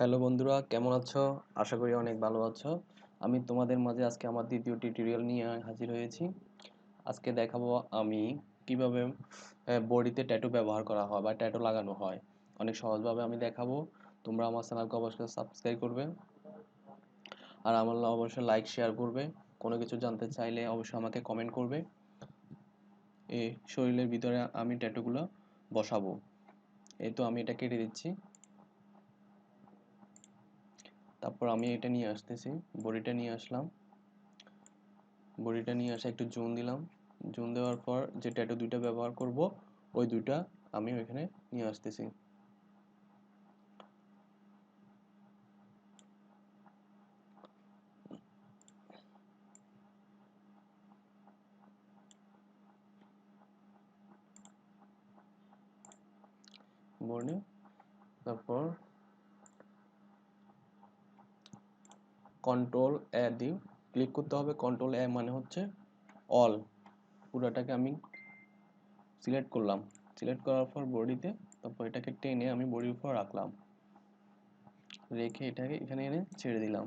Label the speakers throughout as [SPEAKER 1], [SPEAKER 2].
[SPEAKER 1] Hello বন্ধুরা, কেমন আছো? আশা করি অনেক ভালো আছো। আমি তোমাদের মাঝে আজকে আমার দ্বিতীয় টিউটোরিয়াল নিয়ে হাজির হয়েছি। আজকে দেখাবো আমি কীভাবে বডিতে ট্যাটু ব্যবহার করা হয় বা ট্যাটু লাগানো হয়। অনেক সহজভাবে আমি দেখাবো। তোমরা আমার চ্যানেলকে অবশ্যই সাবস্ক্রাইব করবে আর আমার অবশ্যই লাইক শেয়ার করবে। কোনো কিছু জানতে চাইলে অবশ্যই আমাকে কমেন্ট করবে। এই শরীরের ভিতরে আমি ট্যাটুগুলো বসাবো। এই তো আমি এটা কেটে দিচ্ছি। তারপর আমি এটা নিয়ে আসতেছি, বড়িটা নিয়ে আসলাম। বড়িটা নিয়ে আসা একটু জুন দিলাম। জুন দেওয়ার পর যে ট্যাটু দুইটা ব্যবহার করব, ওই দুইটা আমি ওইখানে নিয়ে আসতেছি। বর্ণে তারপর কন্ট্রোল এ দিই ক্লিক করতে হবে। কন্ট্রোল এ মানে হচ্ছে অল পুরোটাকে আমি সিলেক্ট করলাম। সিলেক্ট করার পর বডিতে তারপর এটাকে টেনে আমি বডির উপর রাখলাম। রেখে এটাকে এখানে এনে ছেড়ে দিলাম।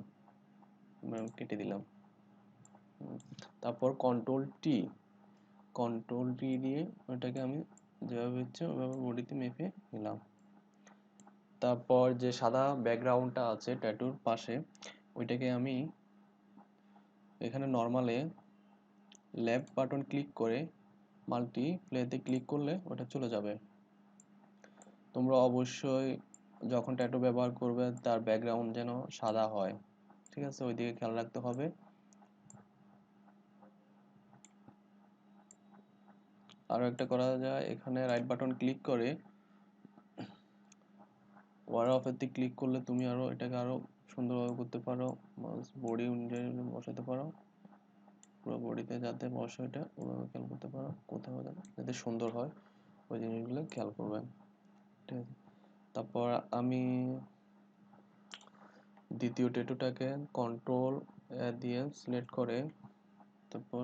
[SPEAKER 1] কেটে দিলাম। তারপর কন্ট্রোল টি কন্ট্রোল টি দিয়ে ওটাকে আমি যেভাবে হচ্ছে ওইভাবে বডিতে মেপে নিলাম। তারপর যে সাদা ব্যাকগ্রাউন্ডটা আছে ট্যাটুর পাশে ওইটাকে আমি এখানে নর্মালে লেফট বাটন ক্লিক করে মাল্টি প্লেতে ক্লিক করলে ওটা চলে যাবে। তোমরা অবশ্যই যখন ট্যাটু ব্যবহার করবে তার ব্যাকগ্রাউন্ড যেন সাদা হয়। ঠিক আছে? ওই দিকে খেয়াল রাখতে হবে। আরও একটা করা যায়, এখানে রাইট বাটন ক্লিক করে ওয়ার দিকে ক্লিক করলে তুমি আরও এটাকে আরও সুন্দরভাবে করতে পারো বডি অনুযায়ী বসাতে পারো। পুরো বডিতে যাতে বসে এটা ওভাবে খেয়াল করতে পারো, কোথাও যাতে সুন্দর হয়, ওই জিনিসগুলো খেয়াল করবেন ঠিক আছে? তারপর আমি দ্বিতীয় টেটুটাকে কন্ট্রোল দিয়ে সিলেক্ট করে, তারপর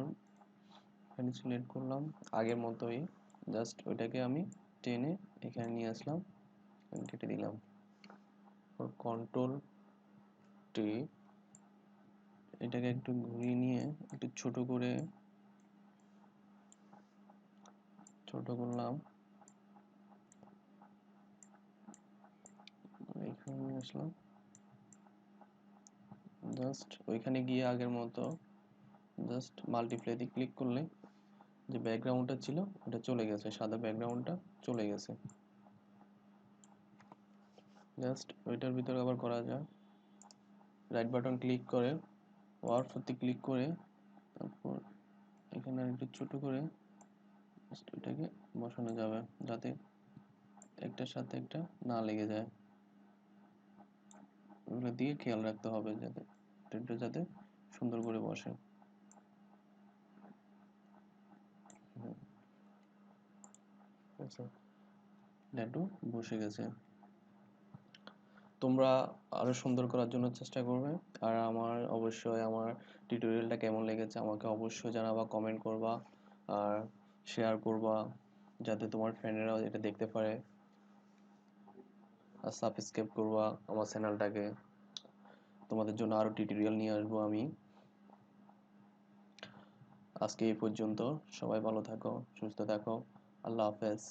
[SPEAKER 1] এখানে সিলেক্ট করলাম, আগের মতোই জাস্ট ওইটাকে আমি টেনে এখানে নিয়ে আসলাম কেটে দিলাম। কন্ট্রোল টি এটাকে একটু ঘুরিয়ে নিয়ে একটু ছোট করে, ছোট করলাম। জাস্ট ওইখানে গিয়ে আগের মতো জাস্ট মাল্টিপ্লাইতে ক্লিক করলে যে ব্যাকগ্রাউন্ডটা ছিল ওটা চলে গেছে, সাদা ব্যাকগ্রাউন্ডটা চলে গেছে। জাস্ট ওইটার ভিতরে আবার করা যায় রাইট বাটন ক্লিক করে ওয়ার্ফতে ক্লিক করে তারপর এখানে একটু ছোট করে এটাকে বসানো যাবে যাতে একটার সাথে একটা না লেগে যায়। ওগুলো দিয়ে খেয়াল রাখতে হবে যাতে এটা যাতে সুন্দর করে বসে। ড্যাটু বসে গেছে। তোমরা আরও সুন্দর করার জন্য চেষ্টা করবে। আর আমার অবশ্যই আমার টিউটোরিয়ালটা কেমন লেগেছে আমাকে অবশ্যই জানাবা কমেন্ট করবা, আর শেয়ার করবা, যাতে তোমার ফ্রেন্ডেরাও এটা দেখতে পারে। আর সাবস্ক্রাইব করবা আমার চ্যানেলটাকে তোমাদের জন্য আরও টিউটোরিয়াল নিয়ে আসব আমি। আজকে এই পর্যন্ত। সবাই ভালো থাকো, সুস্থ থাকো। আল্লাহ হাফেজ।